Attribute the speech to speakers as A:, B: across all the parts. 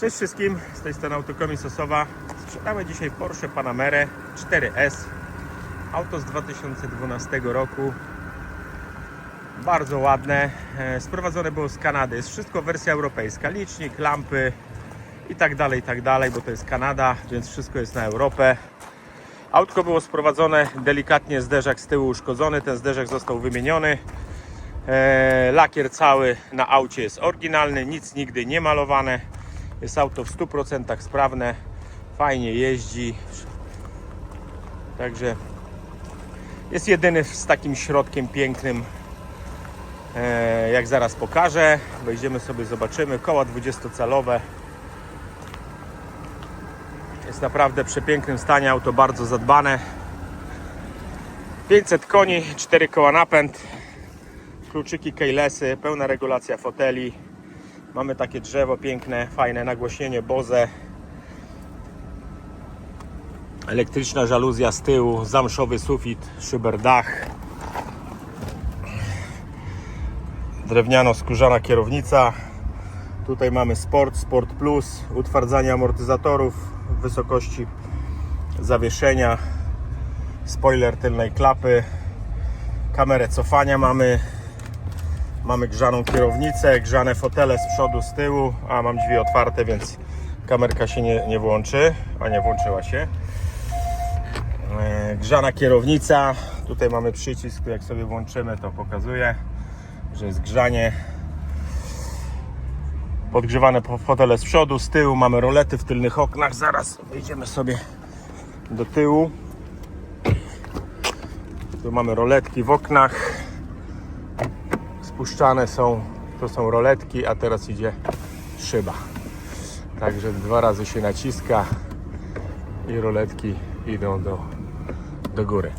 A: Cześć wszystkim, z tej strony Autokomis Sosowa. Sprzedamy dzisiaj Porsche Panamera 4S. Auto z 2012 roku. Bardzo ładne. E, Sprowadzone było z Kanady. Jest wszystko wersja europejska. Licznik, lampy i tak dalej, i tak dalej, bo to jest Kanada, więc wszystko jest na Europę. Autko było sprowadzone, delikatnie zderzak z tyłu uszkodzony. Ten zderzak został wymieniony. E, lakier cały na aucie jest oryginalny, nic nigdy nie malowane. Jest auto w 100% sprawne, fajnie jeździ. Także jest jedyny z takim środkiem pięknym, e, jak zaraz pokażę. Wejdziemy sobie, zobaczymy. Koła 20-calowe. Jest naprawdę w przepięknym stanie, auto bardzo zadbane. 500 koni, 4 koła napęd, kluczyki keylessy, pełna regulacja foteli. Mamy takie drzewo piękne, fajne nagłośnienie Bose. Elektryczna żaluzja z tyłu, zamszowy sufit, szyber dach. Drewniano-skórzana kierownica. Tutaj mamy Sport, Sport Plus, utwardzanie amortyzatorów w wysokości zawieszenia, spoiler tylnej klapy, kamerę cofania mamy, Mamy grzaną kierownicę, grzane fotele z przodu, z tyłu, a mam drzwi otwarte, więc kamerka się nie, nie włączy, a nie włączyła się. E, Grzana kierownica, tutaj mamy przycisk, jak sobie włączymy to pokazuje, że jest grzanie. Podgrzewane po- fotele z przodu, z tyłu mamy rolety w tylnych oknach, zaraz wejdziemy sobie do tyłu. Tu mamy roletki w oknach spuszczane są, to są roletki, a teraz idzie szyba. Także dwa razy się naciska i roletki idą do, do góry.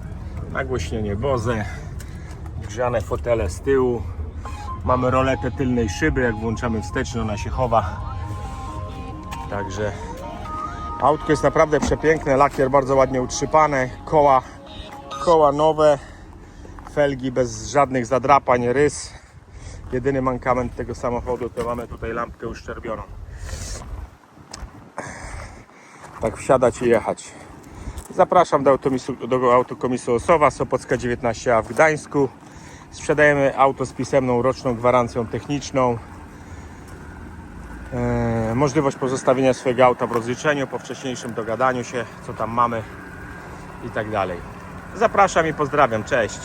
A: Nagłośnienie Bose, grzane fotele z tyłu. Mamy roletę tylnej szyby, jak włączamy wsteczną, ona się chowa. Także autko jest naprawdę przepiękne, lakier bardzo ładnie utrzypany, koła, koła nowe, felgi bez żadnych zadrapań, rys. Jedyny mankament tego samochodu to mamy tutaj lampkę uszczerbioną. Tak wsiadać i jechać. Zapraszam do, automisu, do autokomisu Osowa, Sopocka 19A w Gdańsku. Sprzedajemy auto z pisemną roczną gwarancją techniczną. Eee, możliwość pozostawienia swojego auta w rozliczeniu po wcześniejszym dogadaniu się, co tam mamy i tak dalej. Zapraszam i pozdrawiam. Cześć.